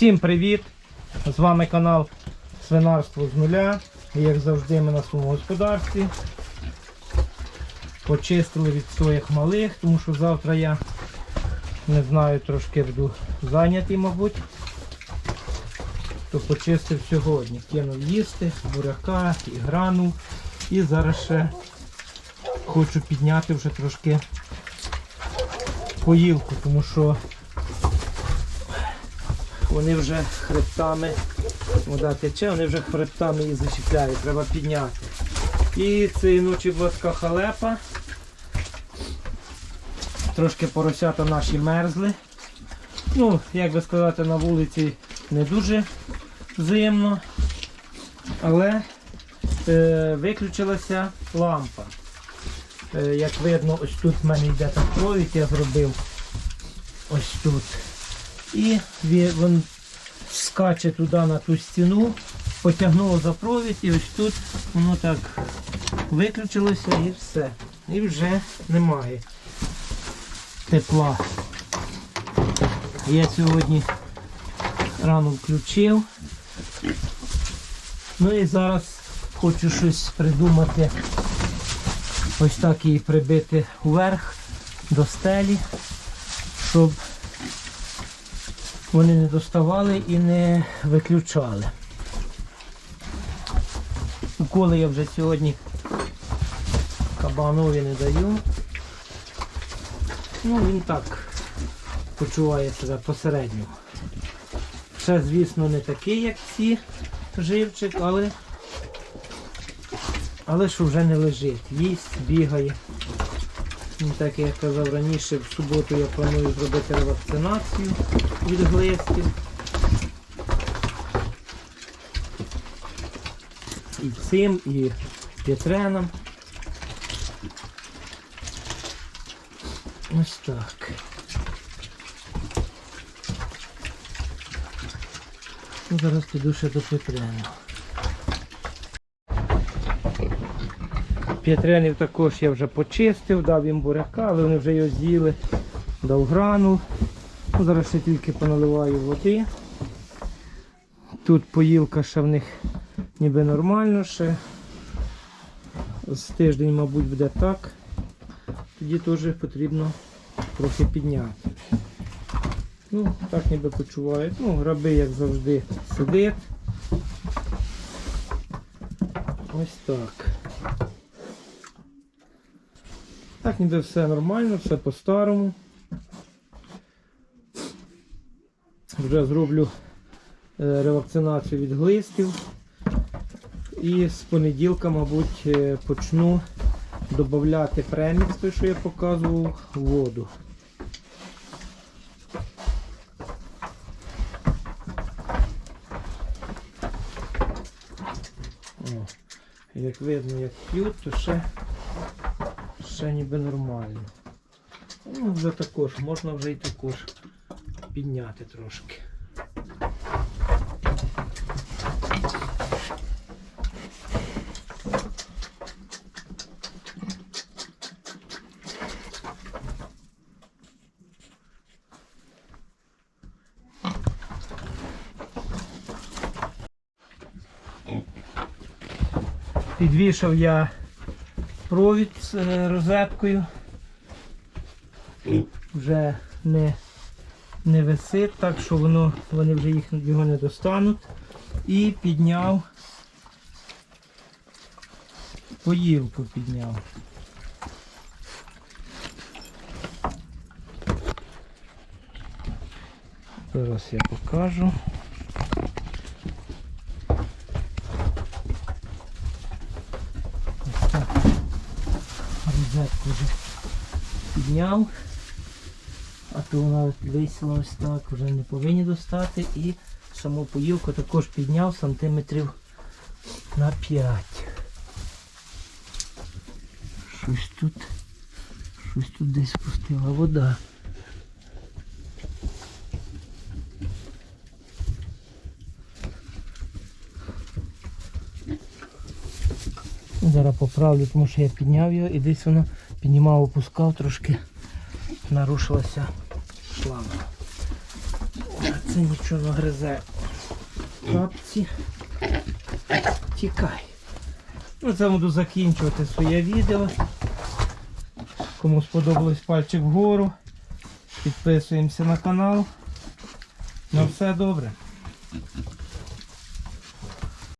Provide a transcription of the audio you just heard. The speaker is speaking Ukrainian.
Усім привіт! З вами канал Свинарство з нуля. І як завжди ми на своєму господарстві. Почистили від своїх малих, тому що завтра я не знаю, трошки буду зайнятий, мабуть. То почистив сьогодні. Кинув їсти, буряка і гранул. І зараз ще хочу підняти вже трошки поїлку, тому що вони вже хребтами, вода тече, вони вже хребтами її зачіпляють, треба підняти. І цієї ночі така халепа. Трошки поросята наші мерзли. Ну, як би сказати, на вулиці не дуже зимно, але е, виключилася лампа. Е, як видно, ось тут в мене йде так провід, я зробив ось тут. І він, скаче туди на ту стіну, потягнуло за провід і ось тут воно так виключилося і все. І вже немає тепла. Я сьогодні рано включив. Ну і зараз хочу щось придумати. Ось так її прибити вверх до стелі, щоб вони не доставали і не виключали. Уколи я вже сьогодні кабанові не даю. Ну він так почуває себе посередньо. Ще, звісно, не такий, як ці живчик, але але що вже не лежить. Їсть, бігає. Так як я казав раніше, в суботу я планую зробити ревакцинацію від глистів. І цим, і п'ятреном. Ось так. Ну, Зараз піду ще до Петрена. П'ятренів також я вже почистив, дав їм буряка, але вони вже його з'їли, дав гранул. Ну, зараз ще тільки поналиваю води. Тут поїлка ще в них ніби нормально ще. З тиждень, мабуть, буде так. Тоді теж потрібно трохи підняти. Ну, так ніби почувають. Ну, граби, як завжди, сидить. Ось так. Так, ніби все нормально, все по-старому. Вже зроблю е, ревакцинацію від глистів. І з понеділка, мабуть, е, почну додати премікс, той, що я показував, воду. О, як видно, як п'ють, то ще ще ніби нормально. Ну, вже також, можна вже і також підняти трошки. Підвішав я провід з е, розеткою. Вже не, не висить, так що воно, вони вже їх, його не достануть. І підняв поїлку підняв. Зараз я покажу. Ось так. Розетку вже підняв. А то вона висіла ось так, вже не повинні достати. І саму поїлку також підняв сантиметрів на 5. Щось тут, щось тут десь спустила вода. Зараз поправлю, тому що я підняв його і десь воно піднімав, опускав трошки, нарушилася шланга. Це нічого не гризе. Капці. Тікай. Ну, це буду закінчувати своє відео. Кому сподобалось пальчик вгору. Підписуємося на канал. На все добре.